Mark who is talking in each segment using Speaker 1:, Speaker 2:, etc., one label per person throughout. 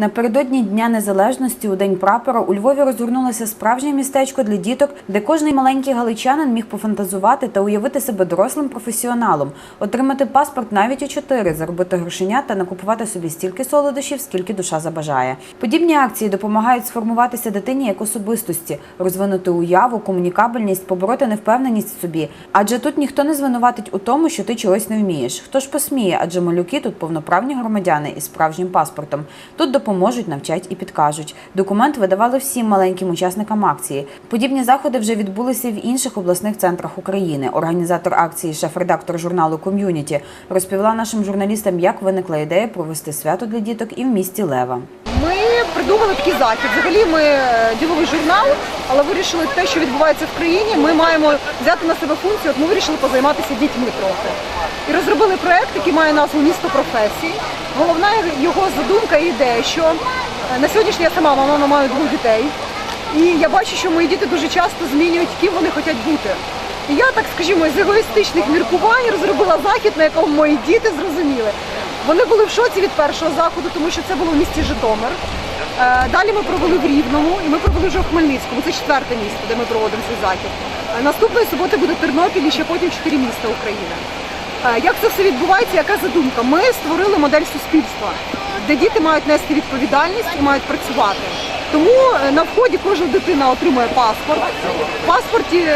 Speaker 1: Напередодні Дня Незалежності у День прапора у Львові розгорнулося справжнє містечко для діток, де кожний маленький галичанин міг пофантазувати та уявити себе дорослим професіоналом, отримати паспорт навіть у чотири, заробити грошенят та накупувати собі стільки солодощів, скільки душа забажає. Подібні акції допомагають сформуватися дитині як особистості, розвинути уяву, комунікабельність, побороти невпевненість в собі. Адже тут ніхто не звинуватить у тому, що ти чогось не вмієш. Хто ж посміє? Адже малюки тут повноправні громадяни із справжнім паспортом. Тут допоможуть, навчать і підкажуть. Документ видавали всім маленьким учасникам акції. Подібні заходи вже відбулися в інших обласних центрах України. Організатор акції, шеф-редактор журналу Ком'юніті, розповіла нашим журналістам, як виникла ідея провести свято для діток і в місті Лева.
Speaker 2: Ми придумали такий захід. Взагалі ми е, діловий журнал, але вирішили те, що відбувається в країні. Ми маємо взяти на себе функцію. От ми вирішили позайматися дітьми трохи. І розробили проект, який має назву Місто професій. Головна його задумка і ідея, що е, на сьогоднішній я сама мама маю двох дітей. І я бачу, що мої діти дуже часто змінюють, ким вони хочуть бути. І я, так скажімо, з егоїстичних міркувань розробила захід, на якому мої діти зрозуміли. Вони були в шоці від першого заходу, тому що це було в місті Житомир. Е, Далі ми провели в Рівному і ми провели вже в Хмельницькому. Це четверте місто, де ми проводимо цей захід. Е, Наступної суботи буде Тернопіль і ще потім чотири міста України. Е, Як це все відбувається? Яка задумка? Ми створили модель суспільства, де діти мають нести відповідальність і мають працювати. Тому на вході кожна дитина отримує паспорт. В паспорті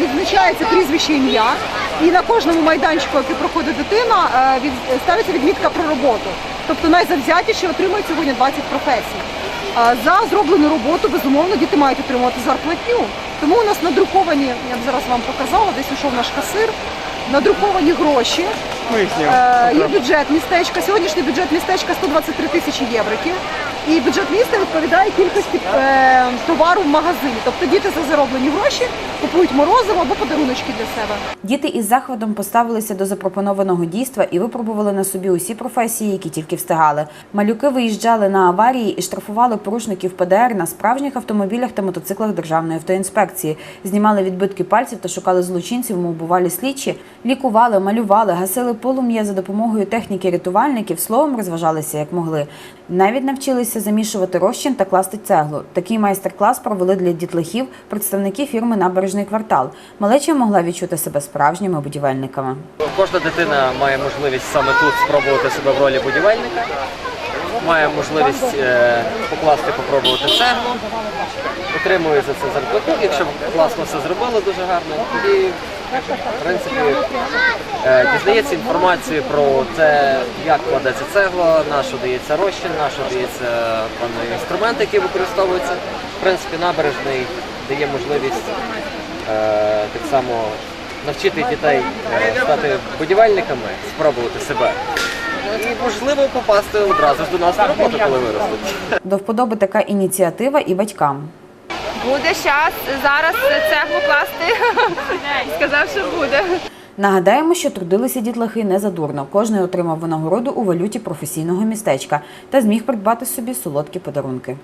Speaker 2: відзначається прізвище ім'я, і на кожному майданчику, який проходить дитина, ставиться відмітка про роботу. Тобто найзавзятіші отримують сьогодні 20 професій. Е, За зроблену роботу, безумовно, діти мають отримувати зарплатню. Тому у нас надруковані, я б зараз вам показала, десь йшов наш касир, надруковані гроші. Е, Є бюджет містечка. Сьогоднішній бюджет містечка 123 тисячі євриків. І бюджет міста відповідає кількості е, товару в магазині. Тобто діти за зароблені гроші купують морозиво або подаруночки для себе.
Speaker 1: Діти із захватом поставилися до запропонованого дійства і випробували на собі усі професії, які тільки встигали. Малюки виїжджали на аварії і штрафували порушників ПДР на справжніх автомобілях та мотоциклах Державної автоінспекції. Знімали відбитки пальців та шукали злочинців, мов бувалі слідчі, лікували, малювали, гасили полум'я за допомогою техніки рятувальників, словом розважалися як могли. Навіть навчилися замішувати розчин та класти цеглу. Такий майстер-клас провели для дітлахів представники фірми Набережний квартал. Малеча могла відчути себе справжніми будівельниками.
Speaker 3: Кожна дитина має можливість саме тут спробувати себе в ролі будівельника, має можливість е, покласти, попробувати цеглу, отримує за це зарплату. Якщо класно все зробили дуже гарно, тоді в принципі дізнається інформацію про те, як кладеться цегла, на що дається розчин, на що дається певний інструмент, який використовується. В принципі, набережний дає можливість е, так само навчити дітей е, стати будівельниками, спробувати себе. І можливо попасти одразу ж до нас на роботу, коли виростуть.
Speaker 1: До вподоби така ініціатива і батькам.
Speaker 4: Буде час зараз цеглу класти. Сказав, що буде.
Speaker 1: Нагадаємо, що трудилися дітлахи не задурно. Кожний отримав винагороду у валюті професійного містечка та зміг придбати собі солодкі подарунки.